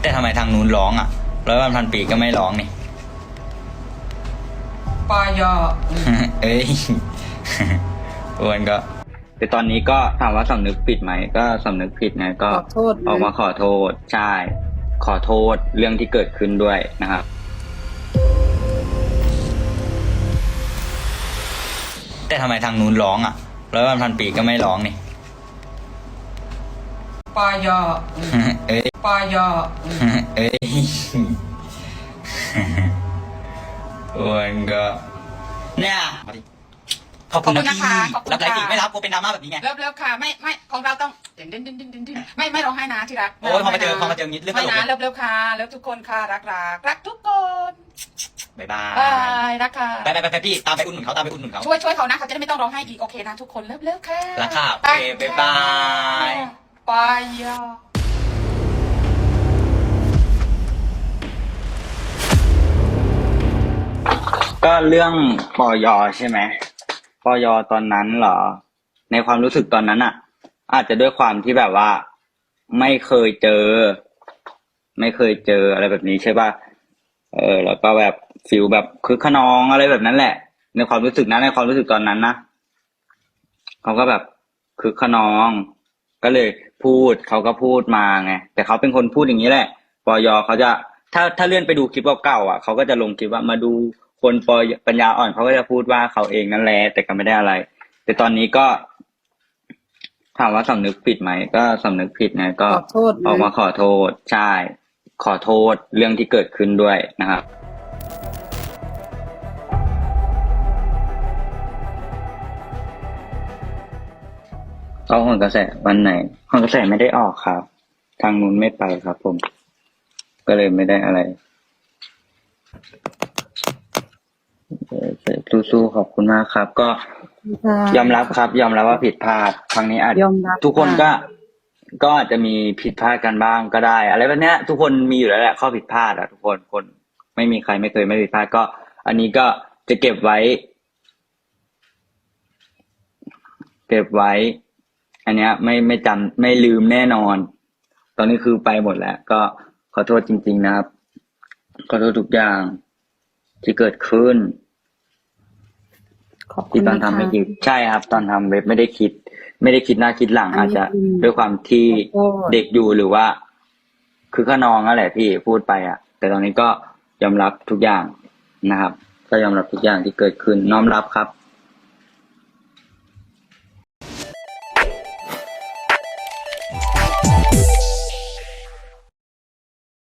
แต่ทำไมทางนู้นร้องอะร้อยวันพันปีก็ไม่ร้องนี่ปอยอเอ้ยอ้วนก็ แต่ตอนนี้ก็ถามว่าสำนึกผิดไหมก็สำนึกผิดไงก็ขอโทษออกมาขอโทษใช่ขอโทษเรื่องที่เกิดขึ้นด้วยนะครับ แต่ทำไมทางนู้นร้องอะร้อยวันพันปีก็ไม่ร้องนี่ ปอยอเอ้ยปอยอเอ้ยอ้วนก็เนี่ยขอบคุณนะพี่รับอะไรอีกไม่รับกูเป็นดราม่าแบบนี้ไงเลิฟเลิฟค่ะไม่ไม่ของเราต้องเด่นเด่นเด่นเด่นเด่นเด่นไม่ไม่ร้องไห้นะที่รักโอ้ยพอมาเจอพอมาเจออย่างนี้เรื่องตไม่ลกนะเลยเลิฟเลิฟค่ะเลิฟทุกคนค่ะรักรักรักทุกคนบ๊ายบาบายยรักค่ะไปไปไปไปพี่ตามไปอุดหนุนเขาตามไปอุดหนุนเขาช่วยช่วยเขานะเขาจะได้ไม่ต้องร้องไห้อีกโอเคนะทุกคนเลิฟเลิฟค่ะรักค่ะโอเคบ๊ายบาย ปอยอก็เรื่องปอยใช่ไหมปอยตอนนั้นเหรอ ในความรู้สึกตอนนั้นอะอาจจะด้วยความที่แบบว่า ไม่เคยเจอ ไม่เคยเจออะไรแบบนี้ใช่ป่ะเออ แล้วก็แบบฟิลแบบคึกขนองอะไรแบบนั้นแหละ ในความรู้สึกนะในความรู้สึกตอนนั้นนะเขาก็แบบคึกขนอง ก็เลยพูดเขาก็พูดมาไงแต่เขาเป็นคนพูดอย่างนี้แหละปอยเขาจะถ้าถ้าเลื่อนไปดูคลิปเก่าๆอะเขาก็จะลงคลิปว่ามาดูคนปอยปัญญาอ่อนเขาก็จะพูดว่าเขาเองนั่นแหละแต่ก็ไม่ได้อะไร แต่ตอนนี้ก็ถามว่าสำนึกผิดไหมก็สำนึกผิดไงก็ขอโทษออกมาขอโทษใช่ขอโทษเรื่องที่เกิดขึ้นด้วยนะครับ เอาหนกระแสวันไหนหนกระแสไม่ได้ออกครับ ทางนู้นไม่ไปครับ ผม ก็เลยไม่ได้อะไรเออสู้ๆขอบคุณมากครับ ก็ยอมรับครับ ยอมรับว่าผิดพลาดครั้งนี้อาจยอมรับทุกคนค่ะก็ก็อาจจะมีผิดพลาดกันบ้างก็ได้ อะไรแบบเนี้ยทุกคนมีอยู่แล้วแหละข้อผิดพลาดอะทุกคนคนไม่มีใครไม่เคยไม่ผิดพลาดก็ อันนี้ก็จะเก็บไว้ เก็บไว้ อันเนี้ยไม่ไม่จำไม่ลืมแน่นอน ตอนนี้คือไปหมดแล้ว ก็ขอโทษจริง ๆ นะครับ ขอโทษทุกอย่างที่เกิดขึ้นขอบคุที่ณตอนนะทำคะไม่คิดใช่ครับ ตอนทำเว็บไม่ได้คิด ไม่ได้คิดหน้าคิดหลังอันอาจนี้จะจริงด้วยความที่ขอโทษเด็กอยู่หรือว่า คือขนองนั่นแหละพี่พูดไปอะ แต่ตอนนี้ก็ยอมรับทุกอย่างนะครับ ก็ยอมรับทุกอย่างที่เกิดขึ้นน้อมรับครับ